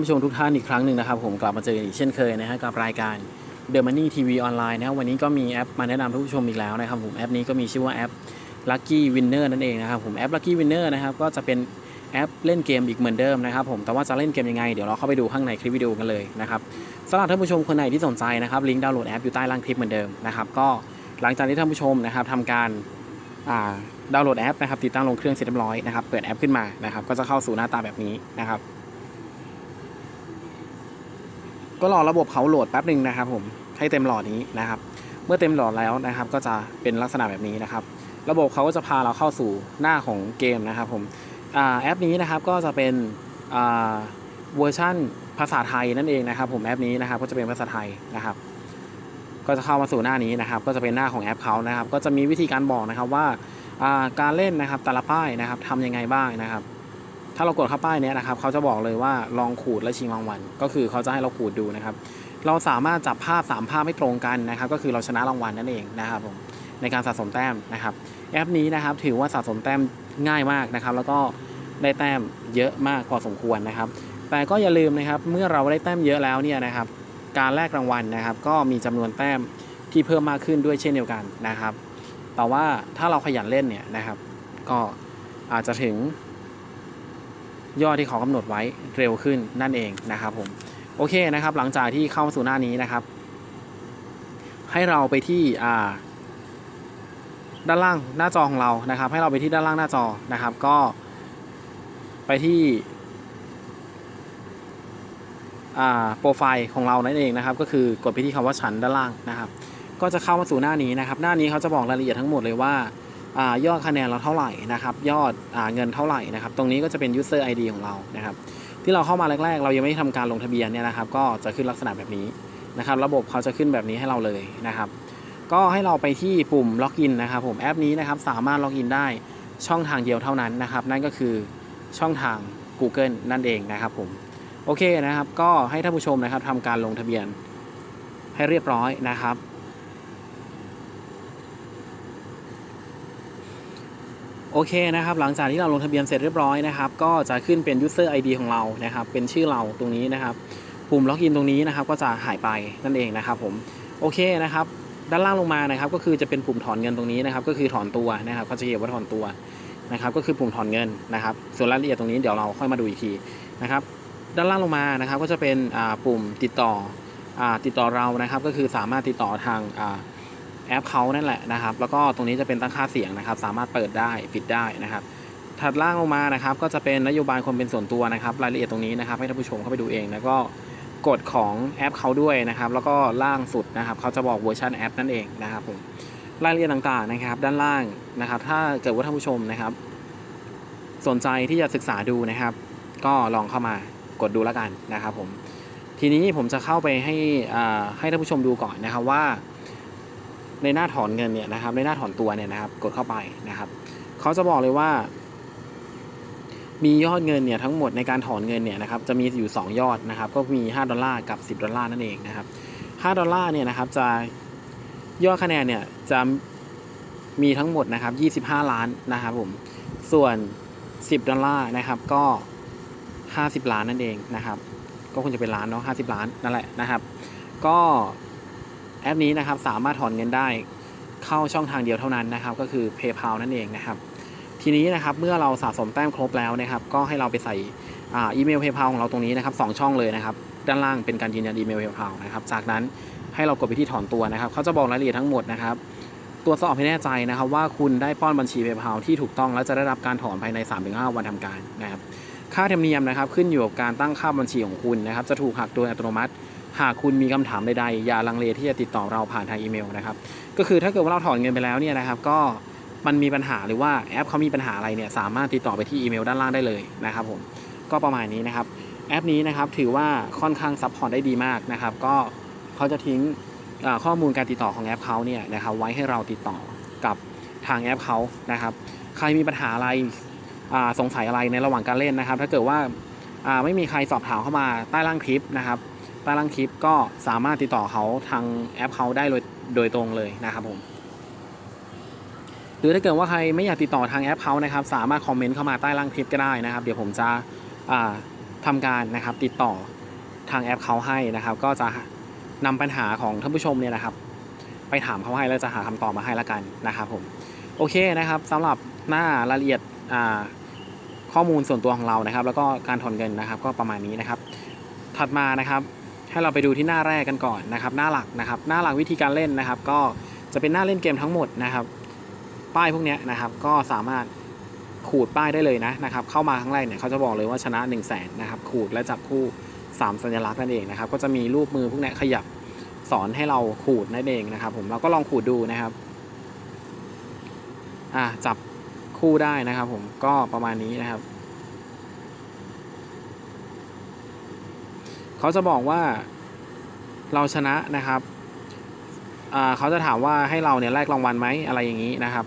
านผู้ชมทุกท่านอีกครั้งหนึ่งนะครับ ผมกลับมาเจอกันอีกเช่นเคยนะฮะกับรายการ The Money TV ออนไลน์นะครับวันนี้ก็มีแอปมาแนะนำท่านผู้ชมอีกแล้วนะครับผมแอปนี้ก็มีชื่อว่าแอป Lucky Winner นั่นเองนะครับผมแอป Lucky Winner นะครับก็จะเป็นแอปเล่นเกมอีกเหมือนเดิมนะครับผมแต่ว่าจะเล่นเกมยังไงเดี๋ยวเราเข้าไปดูข้างในคลิปวิดีโอกันเลยนะครับสำหรับท่านผู้ชมคนไหนที่สนใจนะครับลิงก์ดาวน์โหลดแอปอยู่ใต้ล่างคลิปเหมือนเดิมนะครับก็หลังจากที่ท่านผู้ชมนะครับทำการอ่าดาวน์โหลดแอปนะครับติดตั้งลงเครื่องเสร็จเรียบร้อยนะครับเปิดแอปขึ้นมานะครับก็จะเข้าสู่หน้าตาแบบนี้นะครับ ก็รอระบบเขาโหลดแป๊บหนึ่งนะครับผมให้เต็มหลอดนี้นะครับ เมื่อเต็มหลอดแล้วนะครับ ก็จะเป็นลักษณะแบบนี้นะครับ ระบบเขาก็จะพาเราเข้าสู่หน้าของเกมนะครับผมอแอปนี้นะครับก็จะเป็นเวอร์ชั่นภาษาไทยนั่นเองนะครับ ผมแอปนี้นะครับก็จะเป็นภาษาไทยนะครับ ก็จะเข้ามาสู่หน้านี้นะครับ ก็จะเป็นหน้าของแอปเขานะครับ ก็จะมีวิธีการบอกนะครับว่าการเล่นนะครับแต่ละป้ายนะครับทำยังไงบ้างนะครับ ถ้าเรากดเข้าป้ายเนี้ยนะครับเขาจะบอกเลยว่าลองขูดและชิงรางวัลก็คือเขาจะให้เราขูดดูนะครับ เราสามารถจับภาพ 3 ภาพไม่ตรงกันนะครับ ก็คือเราชนะรางวัลนั่นเองนะครับผมในการสะสมแต้มนะครับ แอปนี้นะครับถือว่าสะสมแต้มง่ายมากนะครับ แล้วก็ได้แต้มเยอะมากพอสมควรนะครับ แต่ก็อย่าลืมนะครับเมื่อเราได้แต้มเยอะแล้วเนี่ยนะครับ การแลกรางวัลนะครับ ก็มีจำนวนแต้มที่เพิ่มมากขึ้นด้วยเช่นเดียวกันนะครับ แต่ว่าถ้าเราขยันเล่นเนี่ยนะครับ ก็อาจจะถึง ยอดที่เขากำหนดไว้เร็วขึ้นนั่นเองนะครับผมโอเคนะครับ หลังจากที่เข้าสู่หน้านี้นะครับ ให้เราไปที่อ่าด้านล่างหน้าจอของเรานะครับ ให้เราไปที่ด้านล่างหน้าจอนะครับ ก็ไปที่โปรไฟล์ของเรานั่นเองนะครับ ก็คือกดไปที่คำว่าฉันด้านล่างนะครับ ก็จะเข้ามาสู่หน้านี้นะครับ หน้านี้เขาจะบอกรายละเอียดทั้งหมดเลยว่า ยอดคะแนนเราเท่าไหร่นะครับ ยอดอเงินเท่าไหร่นะครับ ตรงนี้ก็จะเป็น user ID ของเรานะครับ ที่เราเข้ามาแรกๆ เรายังไม่ทำการลงทะเบียนเนี่ยนะครับ ก็จะขึ้นลักษณะแบบนี้นะครับ ระบบเขาจะขึ้นแบบนี้ให้เราเลยนะครับ ก็ให้เราไปที่ปุ่มล็อกอินนะครับ ผมแอปนี้นะครับ สามารถล็อกอินได้ช่องทางเดียวเท่านั้นนะครับ นั่นก็คือช่องทาง Google นั่นเองนะครับผมโอเคนะครับ ก็ให้ท่านผู้ชมนะครับทำการลงทะเบียนให้เรียบร้อยนะครับ อเคนะครับหลังจากที่เราลงทะเบียนเสร็จเรียบร้อยนะครับก็จะขึ้นเป็น user ID ของเรานะครับเป็นชื่อเราตรงนี้นะครับปุ่มล็อกอินตรงนี้นะครับก็จะหายไปนั่นเองนะครับผมโอเคนะครับด้านล่างลงมานะครับก็คือจะเป็นปุ่มถอนเงินตรงนี้นะครับก็คือถอนตัวนะครับเขาจะเขียนว่าถอนตัวนะครับก็คือปุ่มถอนเงินนะครับ ส่วนรายละเอียดตรงนี้เดี๋ยวเราค่อยมาดูอีกทีนะครับด้านล่างลงมานะครับก็จะเป็นปุ่มติดต่อติดต่อเรานะครับ ก็คือสามารถติดต่อทางอ่า แอปเขานั่นแหละนะครับ แล้วก็ตรงนี้จะเป็นตั้งค่าเสียงนะครับ สามารถเปิดได้ปิดได้นะครับ ถัดล่างลงมานะครับ ก็จะเป็นนโยบายความเป็นส่วนตัวนะครับ รายละเอียดตรงนี้นะครับ ให้ท่านผู้ชมเข้าไปดูเองแล้วก็กฎของแอปเขาด้วยนะครับ แล้วก็ล่างสุดนะครับเขาจะบอกเวอร์ชันแอปนั่นเองนะครับผมรายละเอียดต่างๆนะครับ ด้านล่างนะครับ ถ้าเกิดว่าท่านผู้ชมนะครับ สนใจที่จะศึกษาดูนะครับ ก็ลองเข้ามากดดูแล้วกันนะครับ ผมทีนี้ผมจะเข้าไปให้ให้ท่านผู้ชมดูก่อนนะครับว่า ในหน้าถอนเงินเนี่ยนะครับ ในหน้าถอนตัวเนี่ยนะครับ กดเข้าไปนะครับเขาจะบอกเลยว่า มียอดเงินเนี่ยทั้งหมดในการถอนเงินเนี่ยนะครับจะมีอยู่ 2 ยอดนะครับ ก็มี 5 ดอลลาร์กับ 10 ดอลลาร์นั่นเองนะครับ 5 ดอลลาร์เนี่ยนะครับจะยอดคะแนนเนี่ยจะมีทั้งหมดนะครับ 25 ล้านนะครับผม ส่วน 10 ดอลลาร์นะครับก็ 50 ล้านนั่นเองนะครับ ก็คงจะเป็นล้านเนาะ50 ล้านนั่นแหละนะครับ ก็ แอปนี้นะครับสามารถถอนเงินได้เข้าช่องทางเดียวเท่านั้นนะครับ ก็คือ PayPal นั่นเองนะครับ ทีนี้นะครับเมื่อเราสะสมแต้มครบแล้วนะครับ ก็ให้เราไปใส่อ,อีเมล PayPal ของเราตรงนี้นะครับสองช่องเลยนะครับ ด้านล่างเป็นการยืนยันอีเมล PayPal นะครับ จากนั้นให้เรากดไปที่ถอนตัวนะครับเขาจะบอกรายละเอียดทั้งหมดนะครับตรวจสอบให้แน่ใจนะครับ ว่าคุณได้ป้อนบัญชี PayPal ที่ถูกต้องและจะได้รับการถอนภายใน 3-5 วันทำการนะครับ ค่าธรรมเนียมนะครับ ขึ้นอยู่กับการตั้งค่าบัญชีของคุณนะครับ จะถูกหักโดยอัตโนมัติ หากคุณมีคำถามใดๆอย่าลังเลที่จะติดต่อเราผ่านทางอีเมลนะครับ ก็คือถ้าเกิดว่าเราถอนเงินไปแล้วเนี่ยนะครับ ก็มันมีปัญหาหรือว่าแอปเขามีปัญหาอะไรเนี่ยสามารถติดต่อไปที่อีเมลด้านล่างได้เลยนะครับผมก็ประมาณนี้นะครับ แอปนี้นะครับถือว่าค่อนข้างซัพพอร์ตได้ดีมากนะครับ ก็เขาจะทิ้งข้อมูลการติดต่อของแอปเขาเนี่ยนะครับไว้ให้เราติดต่อกับทางแอปเขานะครับ ใครมีปัญหาอะไรสงสัยอะไรในระหว่างการเล่นนะครับ ถ้าเกิดว่าอ่าไม่มีใครสอบถามเข้ามาใต้ล่างคลิปนะครับ ใต้ล่างคลิปก็สามารถติดต่อเขาทางแอปเขาได้เลยโดยตรงเลยนะครับผม หรือถ้าเกิดว่าใครไม่อยากติดต่อทางแอปเขานะครับ สามารถคอมเมนต์เข้ามาใต้ล่างคลิปก็ได้นะครับ เดี๋ยวผมจะอ่าทำการนะครับติดต่อทางแอปเขาให้นะครับ ก็จะนำปัญหาของท่านผู้ชมเนี่ยนะครับ ไปถามเขาให้แล้วจะหาคำตอบมาให้ละกันนะครับผมโอเคนะครับสำหรับหน้ารายละเอียดข้อมูลส่วนตัวของเรานะครับ แล้วก็การถอนเงินนะครับ ก็ประมาณนี้นะครับ ถัดมานะครับ ให้เราไปดูที่หน้าแรกกันก่อนนะครับ หน้าหลักนะครับ หน้าหลักวิธีการเล่นนะครับ ก็จะเป็นหน้าเล่นเกมทั้งหมดนะครับ ป้ายพวกนี้นะครับ ก็สามารถขูดป้ายได้เลยนะนะครับ เข้ามาครั้งแรกเนี่ยเขาจะบอกเลยว่าชนะ 1 0 0 0 0แสนนะครับ ขูดและจับคู่ 3 สัญลักษณ์นั่นเองนะครับ ก็จะมีรูปมือพวกนี้ขยับสอนให้เราขูดนั่นเองนะครับ ผมเราก็ลองขูดดูนะครับอ่าจับคู่ได้นะครับ ผมก็ประมาณนี้นะครับ เขาจะบอกว่าเราชนะนะครับเขาจะถามว่าให้เราเนี่ยแลกรางวัลไหมอะไรอย่างนี้นะครับ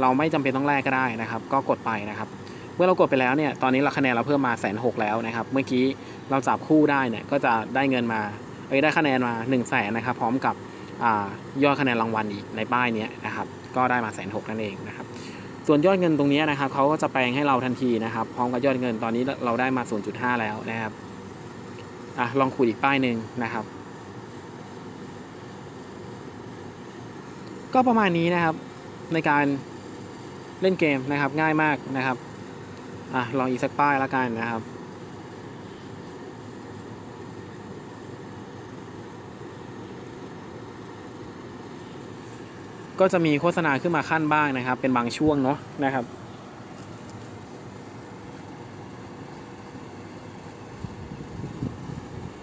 เราไม่จำเป็นต้องแลกก็ได้นะครับ ก็กดไปนะครับ เมื่อเรากดไปแล้วเนี่ยตอนนี้เราคะแนนเราเพิ่มมาแสนหกแล้วนะครับ เมื่อกี้เราจับคู่ได้เนี่ยก็จะได้เงินมาเอ้ยได้คะแนนมา1นึ่งแสนนะครับ พร้อมกับอยอดคะแนนรางวัลอีกในป้ายนี้นะครับ ก็ได้มาแสนหกนั่นเองนะครับ ส่วนยอดเงินตรงนี้นะครับเขาก็จะแปลงให้เราทันทีนะครับ พร้อมกับยอดเงินตอนนี้เราได้มา 0.5 แล้วนะครับ อะลองขูดอีกป้ายหนึ่งนะครับ ก็ประมาณนี้นะครับในการเล่นเกมนะครับง่ายมากนะครับอะลองอีกสักป้ายละกันนะครับก็จะมีโฆษณาขึ้นมาขั้นบ้างนะครับ เป็นบางช่วงเนาะนะครับ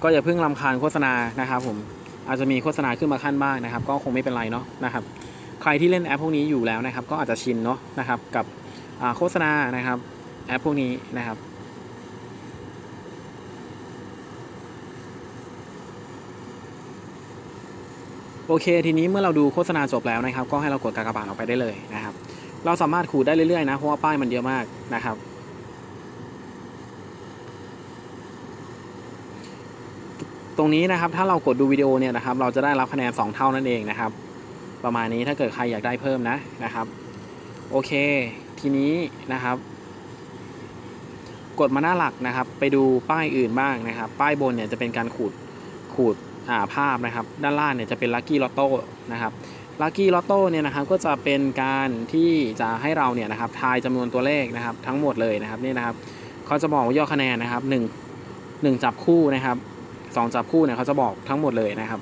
ก็อย่าเพิ่งรำคาญโฆษณานะครับผมอาจจะมีโฆษณาขึ้นมาขั้นบ้างนะครับ ก็คงไม่เป็นไรเนาะนะครับ ใครที่เล่นแอปพวกนี้อยู่แล้วนะครับ ก็อาจจะชินเนาะนะครับกับโฆษณานะครับแอปพวกนี้นะครับโอเค ทีนี้เมื่อเราดูโฆษณาจบแล้วนะครับ ก็ให้เรากดกากบาทออกไปได้เลยนะครับ เราสามารถขูดได้เรื่อยๆนะเพราะว่าป้ายมันเยอะมากนะครับ ตรงนี้นะครับถ้าเรากดดูวิดีโอเนี่ยนะครับเราจะได้รับคะแนน 2 เท่านั่นเองนะครับ ประมาณนี้ถ้าเกิดใครอยากได้เพิ่มนะนะครับโอเค ทีนี้นะครับ กดมาหน้าหลักนะครับ ไปดูป้ายอื่นบ้างนะครับ ป้ายบนเนี่ยจะเป็นการขูดขูดอ่าภาพนะครับ ด้านล่างเนี่ยจะเป็นลัคกี้ลอตโต้นะครับลัคกี้ลอตโต้เนี่ยนะครับก็จะเป็นการที่จะให้เราเนี่ยนะครับทายจำนวนตัวเลขนะครับ ทั้งหมดเลยนะครับนี่นะครับเขาจะบอกว่ายอดคะแนนนะครับหนึ่งหนึ่งจับคู่นะครับ สองจับคู่เนี่ยเขาจะบอกทั้งหมดเลยนะครับ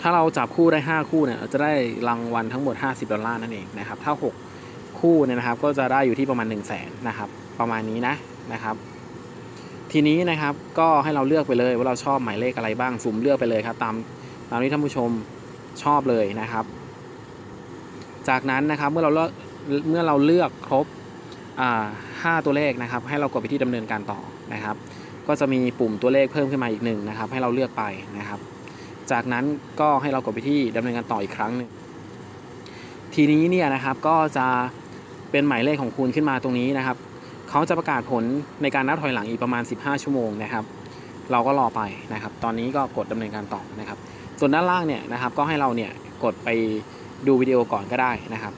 ถ้าเราจับคู่ได้ 5 คู่เนี่ยจะได้รางวัลทั้งหมด 50 ดอลลาร์นั่นเองนะครับ ถ้า 6 คู่เนี่ยนะครับ ก็จะได้อยู่ที่ประมาณ 1 0 0 0 0แสนนะครับ ประมาณนี้นะนะครับ ทีนี้นะครับก็ให้เราเลือกไปเลยว่าเราชอบหมายเลขอะไรบ้างสุ่มเลือกไปเลยครับ ตามตามที่ท่านผู้ชมชอบเลยนะครับ จากนั้นนะครับเมื่อเราเลือกเมื่อเราเลือกครบ อ่าห้าตัวเลขนะครับ ให้เรากดไปที่ดำเนินการต่อนะครับ ก็จะมีปุ่มตัวเลขเพิ่มขึ้นมาอีกหนึ่งนะครับ ให้เราเลือกไปนะครับ จากนั้นก็ให้เรากดไปที่ดำเนินการต่ออีกครั้งหนึ่งทีนี้เนี่ยนะครับก็จะเป็นหมายเลขของคุณขึ้นมาตรงนี้นะครับเขาจะประกาศผลในการนับถอยหลังอีกประมาณ 15 ชั่วโมงนะครับ เราก็รอไปนะครับ ตอนนี้ก็กดดำเนินการต่อนะครับ ส่วนด้านล่างเนี่ยนะครับ ก็ให้เราเนี่ยกดไปดูวิดีโอก่อนก็ได้นะครับ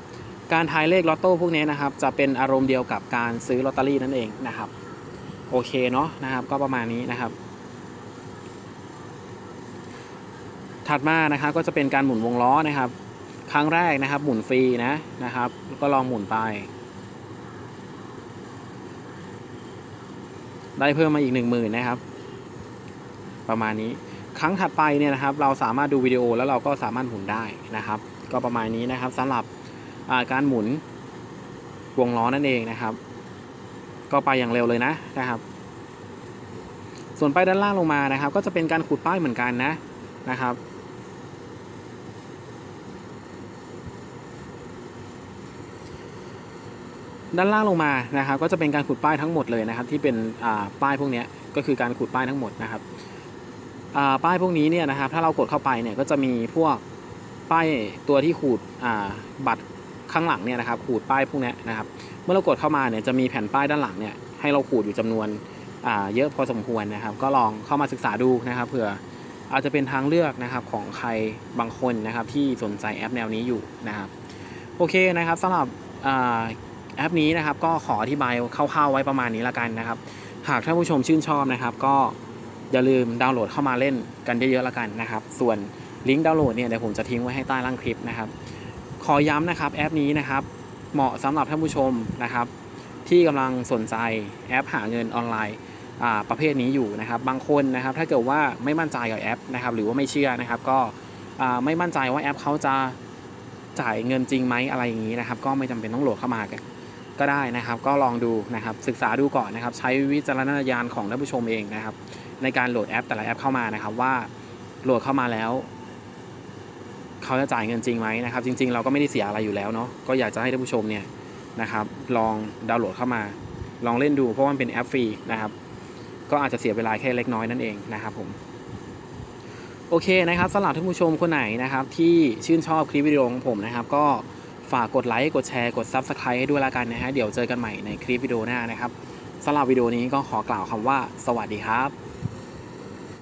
การทายเลขลอตโต้พวกนี้นะครับ จะเป็นอารมณ์เดียวกับการซื้อลอตเตอรี่นั่นเองนะครับ โอเคเนาะนะครับ ก็ประมาณนี้นะครับ ถัดมานะครับก็จะเป็นการหมุนวงล้อนะครับ ครั้งแรกนะครับ หมุนฟรีนะนะครับก็ลองหมุนไป ได้เพิ่มมาอีกหนึ่งหมื่นนะครับ ประมาณนี้ครั้งถัดไปเนี่ยนะครับ เราสามารถดูวิดีโอแล้วเราก็สามารถหมุนได้นะครับ ก็ประมาณนี้นะครับสำหรับ การหมุนวงล้อนั่นเองนะครับ ก็ไปอย่างเร็วเลยนะนะครับ ส่วนป้ายด้านล่างลงมานะครับ ก็จะเป็นการขูดป้ายเหมือนกันนะนะครับด้านล่างลงมานะครับ ก็จะเป็นการขูดป้ายทั้งหมดเลยนะครับ ที่เป็นป้ายพวกนี้ก็คือการขูดป้ายทั้งหมดนะครับป้ายพวกนี้เนี่ยนะครับ ถ้าเรากดเข้าไปเนี่ยก็จะมีพวกป้ายตัวที่ขูดบัตร ข้างหลังเนี่ยนะครับขูดป้ายพวกนี้นะครับ เมื่อเรากดเข้ามาเนี่ยจะมีแผ่นป้ายด้านหลังเนี่ยให้เราขูดอยู่จำนวนเยอะพอสมควรนะครับ ก็ลองเข้ามาศึกษาดูนะครับเผื่ออาจจะเป็นทางเลือกนะครับของใครบางคนนะครับที่สนใจแอปแนวนี้อยู่นะครับโอเคนะครับสำหรับอแอปนี้นะครับก็ขออธิบายคร่าวๆไว้ประมาณนี้ละกันนะครับ หากท่านผู้ชมชื่นชอบนะครับ ก็อย่าลืมดาวน์โหลดเข้ามาเล่นกันเยอะๆละกันนะครับ ส่วนลิงก์ดาวน์โหลดเนี่ยเดี๋ยวผมจะทิ้งไว้ให้ใต้ล่างคลิปนะครับ ขอย้ำนะครับแอปนี้นะครับ เหมาะสำหรับท่านผู้ชมนะครับ ที่กำลังสนใจแอปหาเงินออนไลน์ประเภทนี้อยู่นะครับ บางคนนะครับถ้าเกิดว่าไม่มั่นใจกับแอปนะครับ หรือว่าไม่เชื่อนะครับ ก็ไม่มั่นใจว่าแอปเขาจะจ่ายเงินจริงไหมอะไรอย่างนี้นะครับ ก็ไม่จำเป็นต้องโหลดเข้ามากันก็ได้นะครับ ก็ลองดูนะครับ ศึกษาดูก่อนนะครับ ใช้วิจารณญาณของท่านผู้ชมเองนะครับ ในการโหลดแอปแต่ละแอปเข้ามานะครับ ว่าโหลดเข้ามาแล้ว เขาจะจ่ายเงินจริงไหมนะครับ จริง ๆ เราก็ไม่ได้เสียอะไรอยู่แล้วเนาะก็อยากจะให้ท่านผู้ชมเนี่ยนะครับ ลองดาวน์โหลดเข้ามา ลองเล่นดูเพราะว่ามันเป็นแอปฟรีนะครับ ก็อาจจะเสียเวลาแค่เล็กน้อยนั่นเองนะครับผมโอเคนะครับสำหรับท่านผู้ชมคนไหนนะครับที่ชื่นชอบคลิปวิดีโอของผมนะครับ ก็ฝากกดไลค์กดแชร์กด Subscribe ให้ด้วยละกันนะฮะเดี๋ยวเจอกันใหม่ในคลิปวิดีโอหน้านะครับสำหรับวิดีโอนี้ก็ขอกล่าวคำว่า สวัสดีครับ